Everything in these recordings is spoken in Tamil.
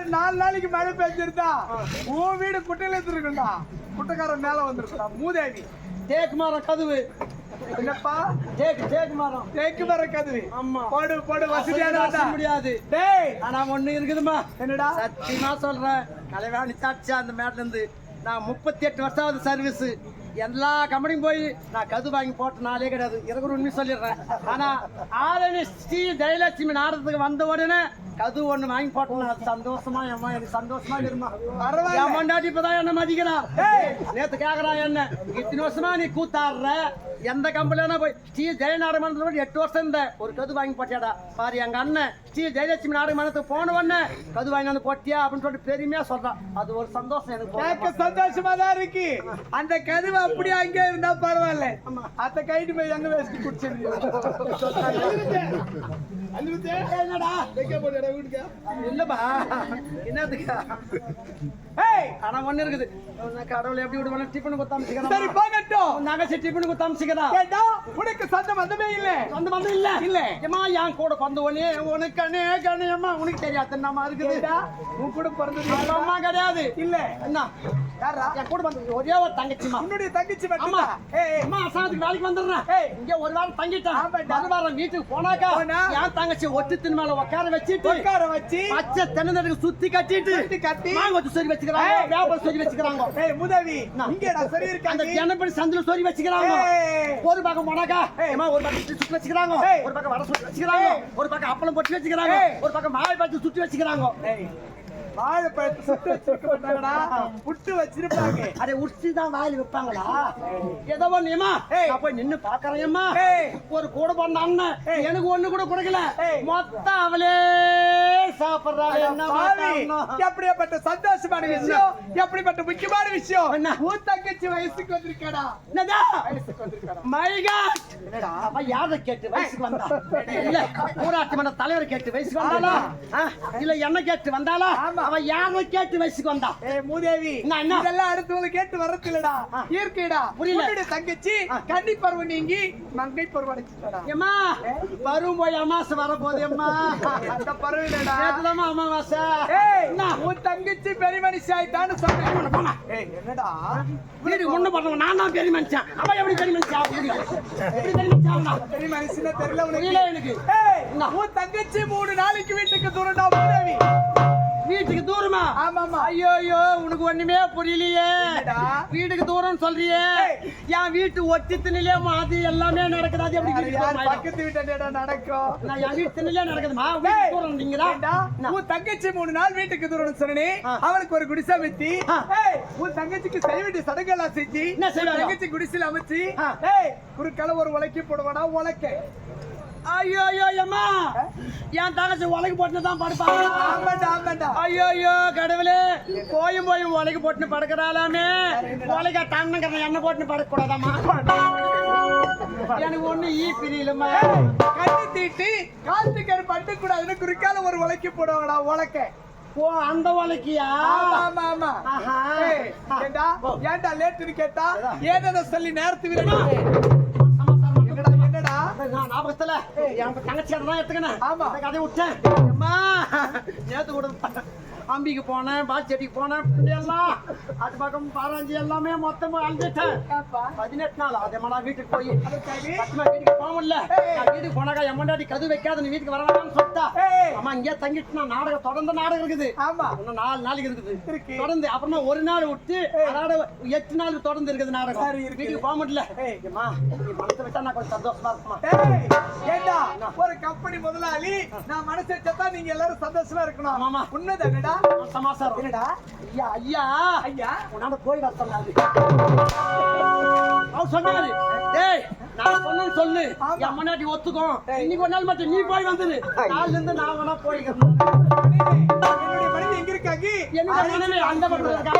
ஒரு நாலு நாளைக்கு மழை பெஞ்சிருந்தா உன் வீடு குட்டையில இருந்திருக்கும்டா குட்டைக்காரன் மேல வந்திருக்குடா. மூதேவி. தேக்கு மரம் கதவு. என்னப்பா? தேக்கு தேக்கு மரம். தேக்கு மர கதவு. ஆமா. போடு போடு வசதியான. முடியாது. டேய். ஆனா ஒண்ணு இருக்குதுமா என்னடா? சத்தியமா சொல்றேன். கலைவாணி சாட்சியா அந்த மேட்ல இருந்து. நான் முப்பத்தி எட்டு வருஷம் சர்வீஸ் எல்லா கம்பெனியும் போய் நான் கது வாங்கி போட்ட நாளே கிடையாது. இருக்கிற உண்மை சொல்லிடுறேன். ஆனா ஆரணி ஸ்ரீ ஜெயலட்சுமி நாடகத்துக்கு வந்த உடனே கது ஒண்ணு வாங்கி போட்டேன் அது சந்தோஷமா எம்மா எனக்கு சந்தோஷமா இருமா. என் பொண்டாட்டி இப்பதான் என்ன மதிக்கிறா. நேத்து கேக்குறான் என்ன? இத்தனை வருஷமா நீ கூத்தாடுற? எந்த கம்பெனில போய் ஸ்ரீ ஜெய நாடகமன்றத்துல எட்டு வருஷம் இருந்த ஒரு கது வாங்கி போட்டியாடா. பாரு எங்க அண்ணன் ஸ்ரீ ஜெயலட்சுமி நாடகமன்றத்துக்கு போன உடனே கது வாங்கி வந்து போட்டியா அப்படின்னு சொல்லிட்டு பெருமையா சொல்றான். அது ஒரு சந்தோஷம் எனக்கு. சந்தோஷமா தான் இருக்கு. அந்த கதவு அப்படியே அங்கே இருந்தா பரவாயில்ல. அத்த கைட்டு போய் எங்க வச்சுட்டு குடிச்சிருந்தீங்க? என்னடா? இல்லப்பா. என்னதுக்கா ஏய் ஆனா ஒண்ணு இருக்குது. கடவுள் எப்படி விடுவானு டிஃபன் சரி குத்தாமிச்சுக்கிறேன் போகட்டும். நகைச்சு டிஃபன் குத்தாமிச்சுக்கிறா ஏண்டா உனக்கு சொந்த வந்தமே இல்ல. அந்த வந்து இல்ல. இல்ல. ஏமா என் கூட பந்தவனே உனக்கு அண்ணே கண்ணியம்மா உனக்கு தெரியாது நம்ம இருக்குது? ஏண்டா உன் கூட பிறந்தது அம்மா கிடையாது. இல்ல. என்ன? யாரா என் கூட வந்து ஒரே ஒரு தங்கச்சிமா உன்னுடைய தங்கச்சி மட்டுமா ஏய் அம்மா அசாத்துக்கு வேலைக்கு வந்துடுறேன். ஏய். இங்க ஒரு வாரம் தங்கிட்டேன். வீட்டுக்கு போனாக்கா போனா? என் தங்கச்சி ஒட்டு தின் மேல உட்கார வச்சுட்டு உட்கார வச்சு பச்சை தென்னந்தட்டுக்கு சுத்தி கட்டிட்டு கட்டி மாங்கொத்து சொல்லி வச்சுக்கிறாங்க சொல்லி வச்சுக்கிறாங்க. ஏய் முதவி. இங்கடா சரி அந்த ஜனப்படி சந்தில சொல்லி வச்சுக்கிறாங்க. ஒரு பக்கம் ஏய். ஏமா ஒரு பக்கம் சுத்தி வச்சுக்கிறாங்க. ஒரு பக்கம் வடை சுத்தி வச்சுக்கிறாங்க. ஒரு பக்கம் அப்பளம் பொட்டி வச்சுக்கிறாங்க. ஒரு பக்கம் பச்சு சுத்தி வச்சுக்கிறாங்க. வாழைப்பழத்தை சுட்டு வச்சிருக்க மாட்டாங்கடா. புட்டு வச்சிருப்பாங்க. அதை உச்சி தான் வாயில் வைப்பாங்களா? ஏதோ ஒண்ணுமா போய் நின்னு பாக்குறேன்மா. ஒரு கூட பண்ண அண்ணன் ஏய். எனக்கு ஒண்ணு கூட கொடுக்கல. மொத்தம் அவளே. சாப்பிடுறா என்ன பாவி, காரணம்? எப்படியாப்பட்ட சந்தோஷமான விஷயம் எப்படிப்பட்ட முக்கியமான விஷயம்? என்ன? உன் தங்கச்சி வயசுக்கு வந்திருக்கடா. அவ யாரை கேட்டு வயசுக்கு வந்தா? இல்ல ஊராட்சி மன்ற தலைவர் கேட்டு வயசுக்கு வந்தாளா? ஆ? இல்ல என்ன கேட்டு வந்தாளா? ஆமா. அவ யாரை கேட்டு வயசுக்கு வந்தா? ஏய் மூதேவி என்ன? இதெல்லாம் அடுத்தவங்க கேட்டு வரதில்லடா ஆ. இயற்கைடா. புரியல. தங்கச்சி. கன்னி பருவம் நீங்கி மங்கை பருவம் அடைச்சிட்டடா ஏம்மா வரும் போய் அமாசை வரப்போகுது அம்மா அந்த பருவம் இல்லடா. அமாவாசை. என்ன? உன் தங்கச்சி பெரிய மனுஷி ஆயிட்டான்னு சொன்னேன் என்னடா? வீடு ஒண்ணு பண்ணவன் நான் தான் பெரிய மனுஷன். அவன் எப்படி பெரிய மனுஷன்? ஆக முடியும் எப்படி பெரிய மனுஷன் தெரியல உனக்கு. எனக்கு? உன் தங்கச்சி மூணு நாளைக்கு வீட்டுக்கு தூரண்டா மூதேவி வீட்டுக்கு தூரமா? ஆமாமா ஐயோ ஐயோ உனக்கு ஒண்ணுமே புரியலையே? வீட்டுக்கு தூரம் சொல்றியே. என் வீட்டு ஒட்டி திண்ணிலே அது எல்லாமே நடக்குது. அது எப்படி? பக்கத்து வீட்டாண்டா நடக்கும்? நான் என் வீட்டு திண்ணிலே நடக்குதுமா? தூரம் நீங்களா? ஏண்டா, உன் தங்கச்சி மூணு நாள் வீட்டுக்கு தூரம் சொன்னே. அவளுக்கு ஒரு குடிசை. ஏய், உன் தங்கச்சிக்கு செய்ய வேண்டிய செஞ்சு என்ன செய்வாங்க? உன் தங்கச்சி குடிசையில அமைச்சு. ஒரு கலை ஒரு உலக்கி போடுவாடா உலக்க. ஐயோ ஐயோ அம்மா. என் தங்கச்சி உலகி போட்டு தான் படுப்பாங்க ஐயோ ஐயோ கடவுளே. போயும் போயும் உலகி போட்டு படுக்கிறாளாமே. உலக தண்ணங்கிற எண்ணெய் போட்டு படுக்க கூடாதாம்மா எனக்கு ஒண்ணு ஈ பிரியலம்மா கண்ணி தீட்டி காத்துக்கரு பட்டு கூடாதுன்னு குறுக்கால ஒரு உலக்கி போடுவாடா உலக்க. ஓ அந்த உலக்கியா? ஆமா ஆமா ஆஹா. ஏண்டா ஏண்டா லேட்டுன்னு கேட்டா ஏதோ? சொல்லி நேரத்து வீரடா என்னடா என்னடா நான் ஞாபகத்துல என் தங்கச்சி தான் எடுத்துக்கினேன் ஆமா. கதையை விட்டேன். நேத்து கூட அம்பிக்கு போனேன் பாச்செடிக்கு போனேன் எல்லாம். அது பக்கம் பாராஞ்சி எல்லாமே மொத்தமா அழிஞ்சிட்டேன். பதினெட்டு நாள் அதே மாதிரி வீட்டுக்கு போய். சத்தியமா வீட்டுக்கு போக முடியல. நான் வீட்டுக்கு போனாக்கா என் முன்னாடி கது வைக்காத நீ வீட்டுக்கு வர வேணாம்னு சொல்லிட்டா. அம்மா இங்கே தங்கிட்டு நான் நாடகம் தொடர்ந்து நாடகம் இருக்குது. ஆமா. இன்னும் நாலு நாளைக்கு இருக்குது. இருக்கு. தொடர்ந்து அப்புறமா ஒரு நாள் விட்டு எட்டு நாள் தொடர்ந்து இருக்குது நாடகம். வீட்டுக்கு போக முடியல. அம்மா நீ மனசை வச்சா நான் கொஞ்சம் சந்தோஷமா இருக்குமா ஏண்டா? ஒரு கம்பெனி முதலாளி. நான் மனசு வச்சா நீங்க எல்லாரும் சந்தோஷமா இருக்கணும். உண்மைதானடா? சமாசாரம். என்னடா? ஐயா ஐயா. ஐயா? உன்னால போய் வர சொன்னாரு அவர் சொன்னாரு. டேய் நான் சொல்லு. என் முன்னாடி ஒத்துக்கோ. இன்னைக்கு ஒரு நாள் மட்டும் நீ போய் வந்துரு. நாள்ல இருந்து நான் வேணா போய்க்கிறேன் என்னுடைய மனைவி எங்க இருக்காங்க? என்னோட மனைவி அந்த இருக்காங்க,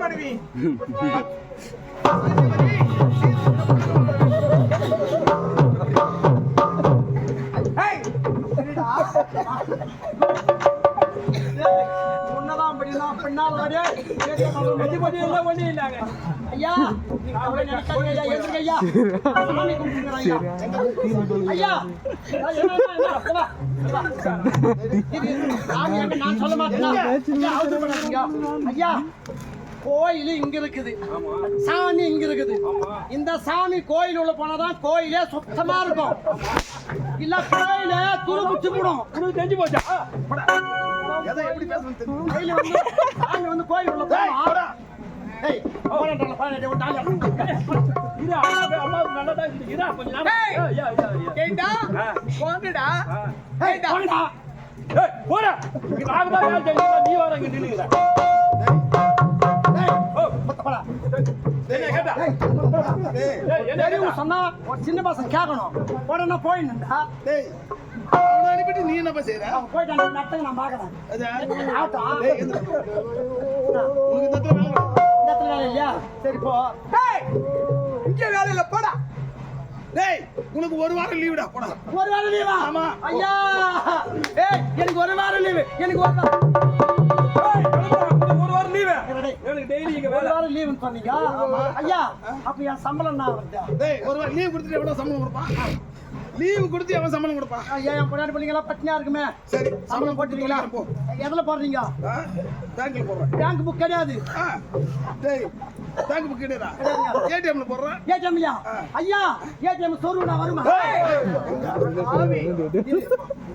மனைவி. நான் சொல்ல மாட்டேன் ஐயா கோயில் இங்க இருக்குது சாமி இங்க இருக்குது இந்த சாமி கோயில் உள்ள போனாதான் கோயிலே சுத்தமா இருக்கும் இல்ல கோயில துருபிச்சு விடும் உனக்கு தெரிஞ்சு போச்சா? எதை எப்படி பேசணும்னு தெரியும் கோயில் வந்து சாமி வந்து கோயில் உள்ள போனா ஏய் போடா போடா ஒரு நாள் இரு, அம்மா, அம்மாவுக்கு நல்லா தான் இருக்குது. இரு, கொஞ்ச நேரம். ஏய். ஏய், ஏய், ஏய், ஏய். ஏண்டா ஆ. போங்கடா ஆ. ஏய் போடா ஏய், போடா. இங்க நாங்க தான் வேலை செஞ்சோம். நீ வர இங்க நின்னுக்கிற. ஏய் ஓ, என்ன என்ன? சொன்னா ஒரு சின்ன பசங்க கேட்கணும். உடனே போயிடணுண்டா அனுப்பிட்டு நீ என்னப்பா செய்யற போயிட்டு நான். உனக்கு வேலை இல்லையா? சரி போ. இங்க வேலையில போடா. டேய் உனக்கு ஒரு வாரம் லீவுடா போடா. ஒரு வாரம் லீவா ஆமா. ஐயா! ஏய் எனக்கு ஒரு வாரம் லீவு எனக்கு ஒரு வாரம் வாரம் leave. டேய், எனக்கு daily இங்க ஒரு வேலை. வாரம் லீவுன்னு சொன்னீங்க ஐயா அப்ப என் சம்பளம் நான் வருதா டேய் ஒரு வாரம் லீவு கொடுத்துட்டு எவ்வளவு சம்பளம் கொடுப்பான் லீவு கொடுத்து எவன் சம்பளம் கொடுப்பான் ஐயா என் பொண்டாட்டி பிள்ளைங்களா பட்டினியா இருக்குமே? சரி சம்பளம் போட்டுறீங்களா போ. எதுல போடுறீங்க? பேங்க்ல போடுறேன். பேங்க் புக் கிடையாது. டேய் பேங்க் புக் கிடையாதா? ஏடிஎம்ல போடுறேன். ஏடிஎம் இல்லையா ஐயா ஏடிஎம் சொருவுனா வருமா? இது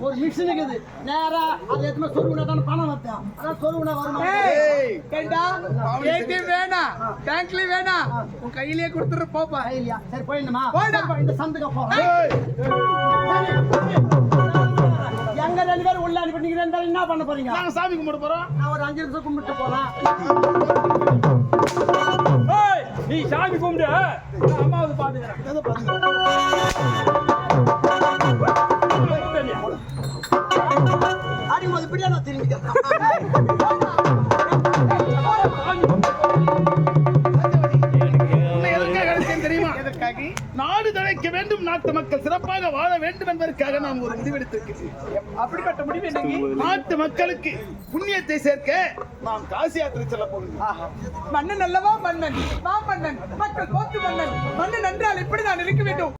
ஒரு மிஷின் இருக்குது நேரா அது எத்தனை சொருவுனா தானே பணம் வருது அதான் சொருவுனா வருமா? ஏய்! ஏடிஎம் வேணாம் பேங்க்ல வேணாம் உன் கையிலேயே கொடுத்துட்டு போப்பா. இல்லையா சரி போயிடணுமா? போடா. சரி, இந்த சந்துக்கு ஏய்! எங்க ரெண்டு பேரும் உள்ள அனுப்பிட்டீங்க ரெண்டு பேரும் என்ன பண்ண போறீங்க நாங்க சாமி கும்பிட போறோம் நான் ஒரு அஞ்சு நிமிஷம் கும்பிட்டு போறேன் ஏய், நீ சாமி கும்பிடு நான் அம்மாவுக்கு பாத்துக்கிறேன் எதை பாத்துக்க அடிக்கும்போது இப்படியே நான் திரும்பிக்கிறேன் நாட்டு மக்கள் சிறப்பாக வாழ வேண்டும் என்பதற்காக நாம் ஒரு முடிவெடுத்திருக்கிறேன் அப்படிப்பட்ட முடிவு என்னங்க நாட்டு மக்களுக்கு புண்ணியத்தை சேர்க்க நாம் காசி யாத்திரை செல்ல போகிறோம். மன்னன் அல்லவா? மன்னன். மா மன்னன். மக்கள் போத்து மன்னன். மன்னன் என்றால் எப்படி நான் இருக்க வேண்டும்.